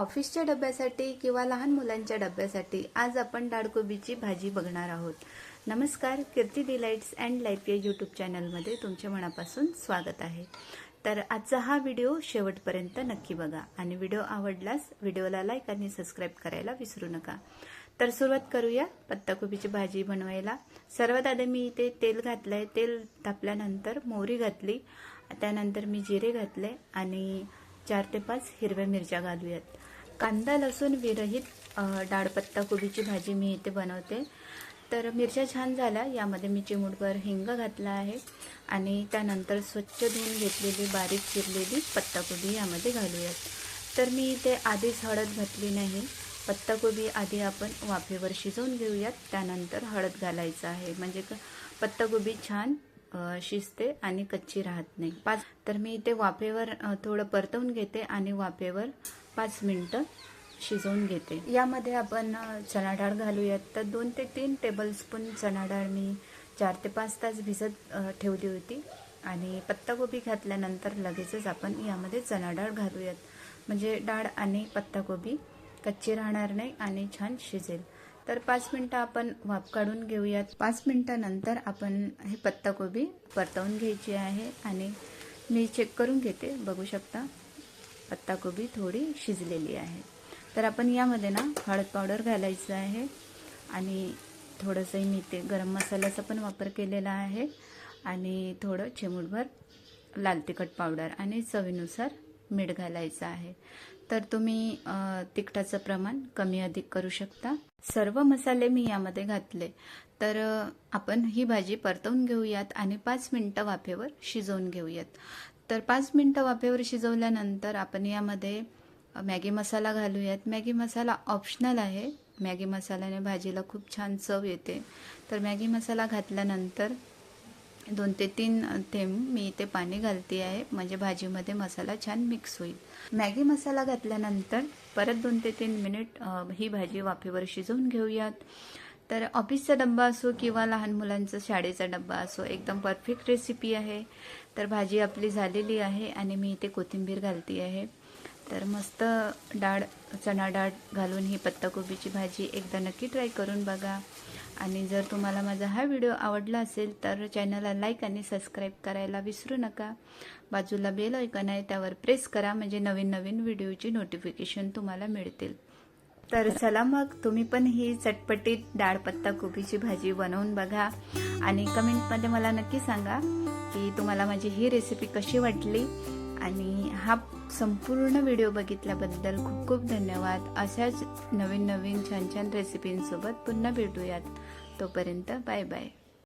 ऑफिसच्या डब्यासाठी किंवा लहान मुलांच्या डब्यासाठी आज आपण डाळकोबीची भाजी बघणार आहोत. नमस्कार कीर्ती डिलाइट्स अँड लाईफ या यूट्यूब चॅनलमध्ये तुमच्या मनापासून स्वागत आहे. तर आजचा हा व्हिडिओ शेवटपर्यंत नक्की बघा आणि व्हिडिओ आवडल्यास व्हिडिओला लाईक आणि सबस्क्राईब करायला विसरू नका. तर सुरुवात करूया पत्ताकोबीची भाजी बनवायला. सर्वात आधी मी इथे तेल घातलंय. तेल तापल्यानंतर मोहरी घातली. त्यानंतर मी जिरे घातले आणि चार ते पाच हिरव्या मिरच्या घालूयात. कांदा लसूण विरहित डाळपत्ता डाळ पत्ताकोबीची भाजी मी इथे बनवते. तर मिरच्या छान झाल्या. यामध्ये मी चिमूटभर हिंग घातला आहे आणि त्यानंतर स्वच्छ धुवून घेतलेली बारीक चिरलेली पत्ताकोबी यामध्ये घालूयात. तर मी इथे आधीच हळद घातली नाही. पत्ताकोबी आधी आपण वाफेवर शिजवून घेऊयात. त्यानंतर हळद घालायचं आहे. म्हणजे क- पत्ताकोबी छान शिजते आणि कच्ची राहत नाही. पाच तर मी इथे वाफेवर थोडं परतवून घेते आणि वाफेवर पाच मिनटं शिजवून घेते. यामध्ये आपण चणा डाळ घालूयात. तर दोन ते तीन टेबलस्पून चणा डाळ मी चार ते पाच तास भिजत ठेवली होती. आणि पत्ताकोबी घातल्यानंतर लगेचच आपण यामध्ये चणा डाळ घालूयात. म्हणजे डाळ आणि पत्ताकोबी कच्ची राहणार नाही आणि छान शिजेल. तर पाच मिनटं आपण वाफ काढून घेऊयात. पाच मिनटानंतर आपण हे पत्ताकोबी परतवून घ्यायची आहे आणि मी चेक करून घेते. बघू शकता पत्ताकोबी थोडी शिजलेली आहे. तर आपण यामध्ये ना हळद पावडर घालायचं आहे आणि थोडंसंही मी ते गरम मसाल्याचा पण वापर केलेला आहे आणि थोडं चिमूटभर लाल तिखट पावडर आणि चवीनुसार मीठ घालायचं आहे. तर तुम्ही तिखटाचं प्रमाण कमी अधिक करू शकता. सर्व मसाले मी यामध्ये घातले. तर आपण ही भाजी परतवून घेऊयात आणि पाच मिनटं वाफेवर शिजवून घेऊयात. तर पाच मिनटं वाफेवर शिजवल्यानंतर आपण यामध्ये मॅगी मसाला घालूयात. मॅगी मसाला ऑप्शनल आहे. मॅगी मसाल्याने भाजीला खूप छान चव येते. तर मॅगी मसाला घातल्यानंतर दोन ते तीन थेंब मी इथे पाणी घालते आहे. म्हणजे भाजीमध्ये मसाला छान मिक्स होईल. मॅगी मसाला घातल्यानंतर परत दोन ते तीन मिनिट ही भाजी वाफेवर शिजवून घेऊयात. तर ऑफिसचा डब्बा असो किंवा लहान मुलांचा शाळेचा डब्बा असो एकदम परफेक्ट रेसिपी आहे. तर भाजी आपली झालेली आहे आणि मी इथे कोथिंबीर घालते आहे. तर मस्त डाळ चणा डाळ घालून ही पत्ताकोबीची भाजी एकदा नक्की ट्राय करून बघा. आणि जर तुम्हाला माझा हा व्हिडिओ आवडला असेल तर चॅनलला लाईक आणि सबस्क्राईब करायला विसरू नका. बाजूला बेल ऐकन आहे त्यावर प्रेस करा म्हणजे नवीन नवीन व्हिडिओची नोटिफिकेशन तुम्हाला मिळतील. तर चला मग तुम्ही पण ही चटपटीत डाळ पत्ता कोबीची भाजी बनवून बघा. आणि कमेंटमध्ये मला नक्की सांगा की तुम्हाला माझी ही रेसिपी कशी वाटली. आणि हा संपूर्ण व्हिडिओ बघितल्याबद्दल खूप खूप धन्यवाद. अशाच नवीन नवीन छान छान रेसिपींसोबत पुन्हा भेटूयात. तोपर्यंत बाय बाय